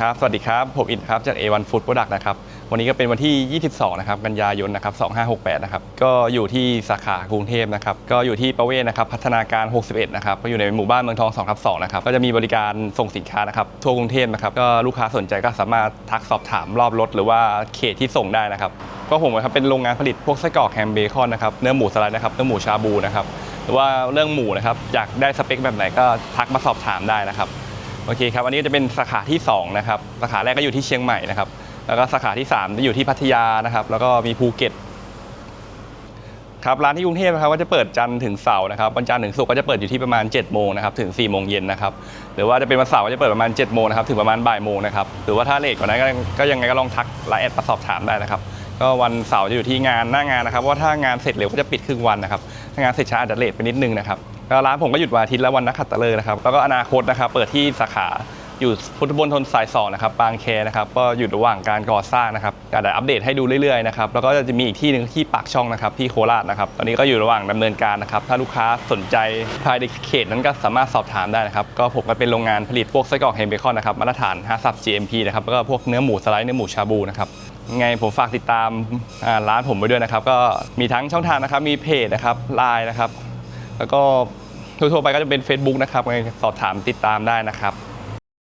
ครับ สวัสดีครับ ผมอินครับ จาก A1 Food Product นะครับ วันนี้ก็เป็นวันที่ 22 นะครับ กันยายน นะครับ 2568 นะครับ ก็อยู่ที่สาขากรุงเทพนะครับ ก็อยู่ที่ประเวศนะครับ พัฒนาการ 61 นะครับ ก็อยู่ในหมู่บ้านเมืองทอง2ทับ2นะครับ ก็จะมีบริการส่งสินค้านะครับ ทั่วกรุงเทพนะครับ ก็ลูกค้าสนใจก็สามารถทักสอบถามรอบรถหรือว่าเขตที่ส่งได้นะครับ ก็ผมนะครับ เป็นโรงงานผลิตพวกไส้กรอกแฮมเบคอนนะครับ เนื้อหมูสไลด์นะครับ เนื้อหมูชาบูนะครับ หรือว่าเรื่องหมูนะครับ อยากได้สเปคแบบไหนก็ทักมาสอบถามได้นะครับ โอเคครับอันนี้จะเป็นสาขาที่2นะครับสาขาแรกก็อยู่ที่เชียงใหม่นะครับ แล้วก็สาขาที่3จะอยู่ที่พัทยานะครับ แล้วก็มีภูเก็ตครับร้านที่กรุงเทพนะครับก็จะเปิดจันทร์ถึงเสาร์นะครับวันจันทร์ถึงศุกร์ก็จะเปิดอยู่ที่ประมาณ7โมงนะครับถึง4โมงเย็นนะครับหรือว่าจะเป็นวันเสาร์ก็จะเปิดประมาณ7โมงนะครับถึงประมาณบ่ายโมงนะครับหรือว่าถ้าเลทกว่านั้นก็ยังไงก็ลองทักไลน์แอดมาสอบถามได้นะครับก็วันเสาร์จะอยู่ที่งานหน้างานนะครับว่าถ้างานเสร็จเร็วก็จะปิดครึ่งวันนะครับถ้างานเสร็จช้าอาจจะเลทไปนิดนึงนะครับ แล้วร้านผมก็หยุดวันอาทิตย์และวันนักขัตฤกษ์นะครับแล้วก็อนาคตนะครับเปิดที่สาขาอยู่พุทธบนทนสายสองนะครับบางแคนะครับก็อยู่ระหว่างการก่อสร้างนะครับก็เดี๋ยวอัปเดตให้ดูเรื่อยๆนะครับแล้วก็จะมีอีกที่หนึ่งที่ปากช่องนะครับที่โคราชนะครับ ตอนนี้ก็อยู่ระหว่างดำเนินการนะครับ ถ้าลูกค้าสนใจภายในเขตนั้นก็สามารถสอบถามได้นะครับ ก็ผมก็เป็นโรงงานผลิตพวกไส้กรอกแฮมเบคอนนะครับมาตรฐาน5สับ GMP นะครับแล้วก็พวกเนื้อหมูสไลด์เนื้อหมูชาบูนะครับไงผมฝากติดตามร้านผมไว้ด้วยนะครับ ก็มีทั้งช่องทางนะครับมีเพจนะครับไลน์นะครับ แล้วก็ทั่วๆไปก็จะเป็น Facebook นะครับยังไงสอบถามติดตามได้นะครับ